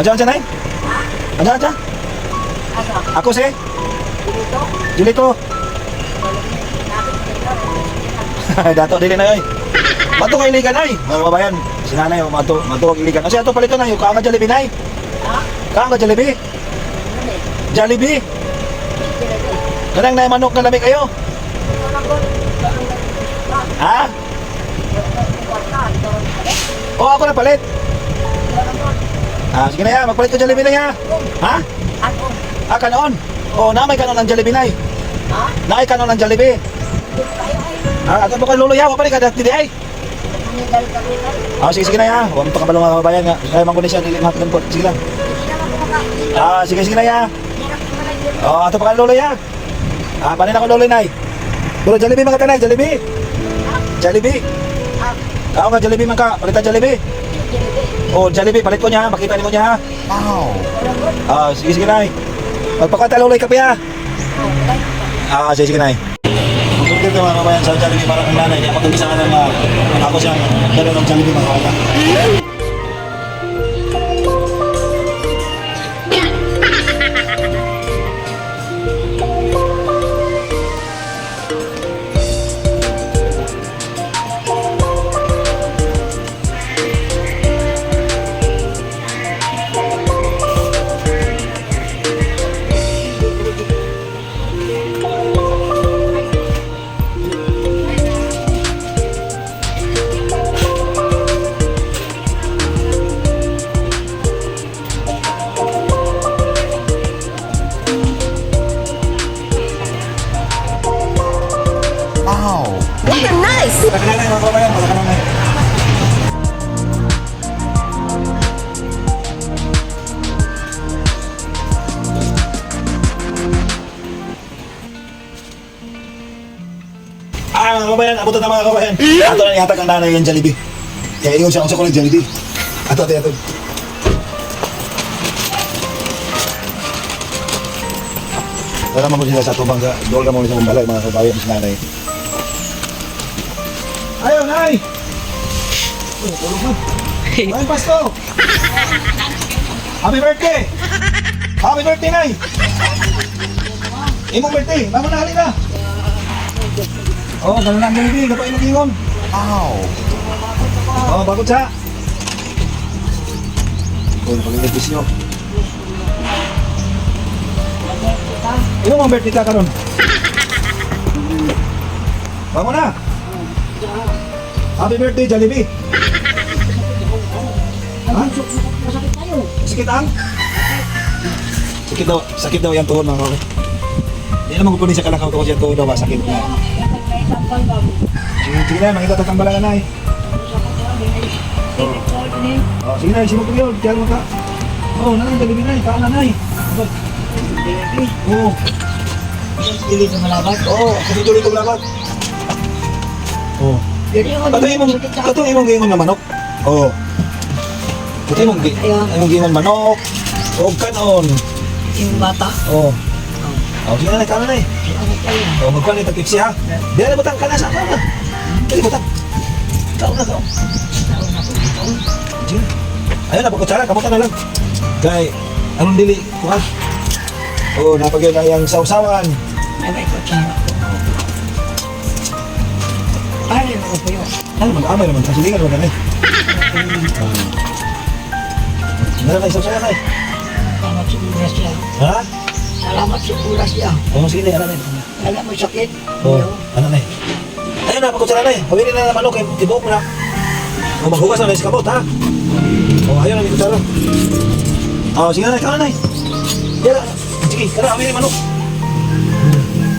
Aja, aja, nay. Aja, aja. Ako si Dito? Julito. Dato dili na yoy. Mato kay iligan ay. Mga kabayan, si nanay mato, mato kay iligan. Kasi ato palito na yung kaanga Jollibee nay. Kaanga. Sige, sige. Kanang nay manok na lamig kayo. Ha? O ako na palit. Ah, sige na ya, magpalit ko Jollibee na ya. Ha? Ako. Ah, kanon. O, na may kanon ang Jollibee nay. Ha? Naay kanon ang Jollibee. Ay. Ah, ato mo kay lulo ya, wapali ka dati di ay. Na. Ah, sige sige na ya. Huwag mo pakabalo mga kabayan nga. Kaya man ko ni siya, dili mahapon ko. Sige lang. Ah, sige sige na ya. Oh, ato pa ka lolo ya. Ah, panin ako lolo nay. Pero Jollibee mga tanay, Jollibee. Jollibee. Ah, nga Jollibee man ka, palitan Jollibee. Oh, Jollibee, palit ko niya, makita ni mo niya ko. Ah, sige sige nay. Magpakatalolay ka pa ya. Ah, sige sige nay. Dito mga kabayan sa Jollibee para kang nanay, niya pag-umisa ka ng ako siyang dalawa ng Jollibee mga kabayan. Kabayan, abutan na mga kabayan. Ato na ihatag ang nanay yung Jollibee. Kaya ingon siya kung sa ko ng Jollibee. Ato, ato, ato. Naman ko sila sa tubang sa dool ka mo sa kumbalay mga kabayan sa nanay. Ayaw, nay! Oh, tulog na. Ay, Pasko! Happy birthday! Happy birthday, nay! Imong birthday, mama na Oh, ganun lang Jollibee, gato imong ingon. Ow! Oh, bagot siya. Oh, pag-inipis nyo. Ino mong birthday ka karon? Bango na! Happy birthday, Jollibee! Ha? Masakit tayo. Sakit ang? Sakit daw, sakit daw yung tuhod mga kawin. Hindi naman kukunin sa kalakaw ko siya tuhod daw ba, sakit. Sige, sige na, makita tatambala ka na eh. Oh, sige na, simog ko yun, kaya mo ka. Oh, nanay, Jollibee na, kaan na eh. Oo. Dili sa malabat. Oo, kasi tuloy kong lakat. Oo. Dili ako. Kato imong, kato imong gingon na manok. Oo. Kato imong gi- imong gingon manok. O kanon. Yung bata. Oo. Oh, sige na, kano na eh. Oh, magkuhan ni Pepsi ha. Di na butang ka na sa na. Di butang. Tao na tao. Sige. Ayun na, pagkutsara, kamuta na lang. Kay, anong dili, kuha? Oo, oh, napagyan na yung sausawan. Ay, may kutsara ko. Paano yung upo yun? Ano, mag-amay naman, kasilingan naman na eh. Nara na, sausawan na eh. Ha? Bulas siya. Oo, sige na, ano na eh. Alam mo sakit. Oo, ano na eh. Ayun na, pagkutsara na eh. Hawinin na naman, okay, tibuok mo na. O, maghugas na na yung kamot, ha? O, ayun na, may kutsara. O, sige na, ikaw na eh. Yan na. Sige, kana, hawinin manok.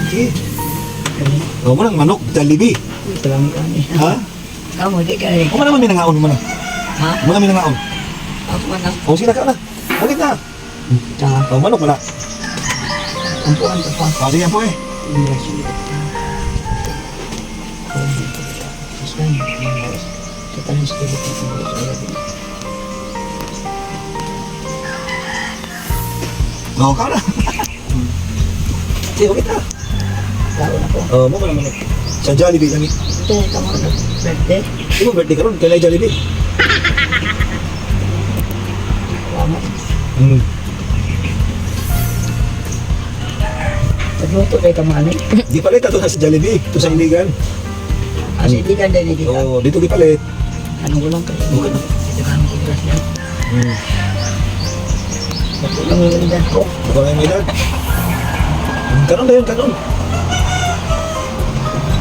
Sige. O, mo lang manok, Jollibee. Salamat kami. Ha? Kamu di. O, mo naman minangaon mo na. Ha? Mo naman minangaon. Ako man ang O, sige na, ka na. Bakit na? ta. O, manok mo na. Ampuan ka pa. O, sige po eh. Bulas siya. Sa tanong sa kibit ko sa ayaw. O, ka na. Sige, bakit na? Tao na ko. O, mo lang manok. Sa Jollibee kami. Ito na tamo na birthday. Di mo birthday ka ron, kailan Jollibee? Salamat. Hmm. Nagluto na ka mani. Di palit ito sa Jollibee. Ito sa iligan. Kasi hindi ka din ka. Oo, dito di palit. Ano ko lang kayo. Ito ka ang oras niya. Hmm. Yung edad ko. May edad. Hmm, Kanon na yun, kanon.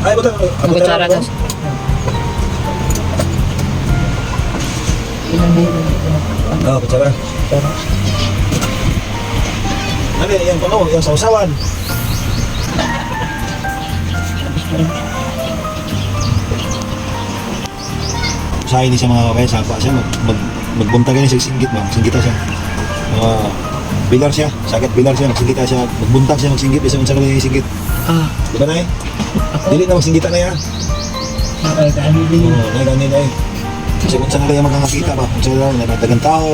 Ay, buta. Ang kutsara gas. Ilan na yun. Oo, kutsara. Pero, Ano yan, yung ano, yung sausawan. Sa ini siya mga kakaya, sapa siya, mag, mag, magbunta ganyan siya, singgit ba, singgita siya. Mga bilar siya, sakit bilar siya, magsinggita siya, magbuntag siya, magsinggit, isa unsa yung singgit. ah, Di ba na eh? Dili na magsinggita na yan. nakay ka ano din Oo, na ganyan eh. Kasi kung saan na yung magkakakita ba, kung saan na nagdagang tao,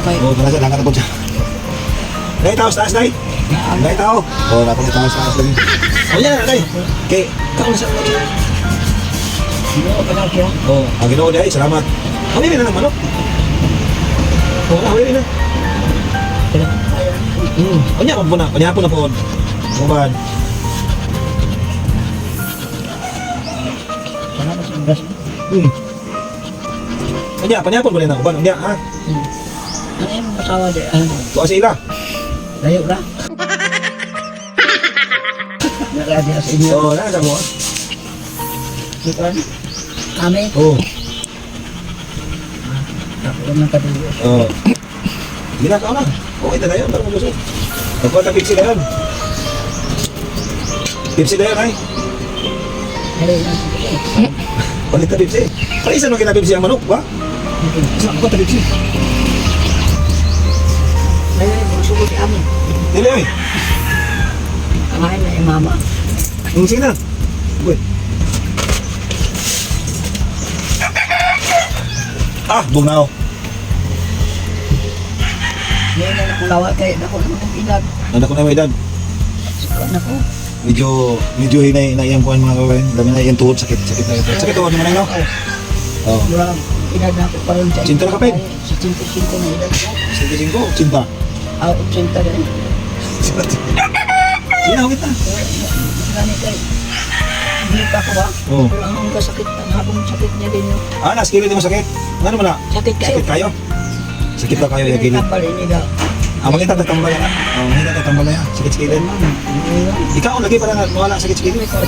na oo, talaga, langat po siya. Nay, taos, taas, nay. Nay, tao. Oo, napunta taos, taas lagi. O yan, nay. Kay, kaon sa lagi. Hindi ko pa siya. Oo, ang ginoo ay, salamat. Hawili na ng manok. Oo, hawili na. Pero, Hmm, kanya po na, kanya po na po. Kuman. Wala na sa oras. Hmm. Kanya, kanya po ba na kuban? Kanya, ha? Hmm. Ano yung masawa di? Ano? Tuwa sa ila. Layo na. Naradi na sa inyo. Oo, nasa mo? Bukan. Kami. Oo. Ako lang ng kadulo. Oo. Na, kao na. Okay na tayo, parang gusto. Nagkuha na Pepsi na yun. Pepsi na yun, ay. Palit na Pepsi. Para isa nung Pepsi ang manok, ba? Isa ko na Pepsi. Hello, busugod kami. Dili, ay. Kamain na yung mama. Hmm, sige na. Uy. Ah, bugnaw. Ngayon na nakulawa kayo. Ako naman ang ilag. Nanda ko na may edad. Sukat na ko. Medyo, medyo hinay na iyang kuhan mga kawain. Dami na iyang tuhod, sakit, sakit na ito. Sakit tuhod naman na, no? Oo. Wala. Ilag na ako pa rin sa Cinta na kapit? Sa 55 na ilag ko. Sige, sige ko. Cinta. Ah, 80 na rin. Sige na, wait na. Gani kayo. Hindi pa ako ba? Oo. Pero ang hanggang sakit, ang habang sakit niya din yun. Ah, mo sakit. Ano mo na? Sakit kayo. Sakit kayo? Sakit ba kayo yung gilid? Tambal, hindi ka. Ah, makita tatambal yan. ah. Oh, makita tatambal yan. Sakit sa gilid. Mama, hindi ka. Ikaw, lagi para na mawala sakit sa gilid. Ikaw.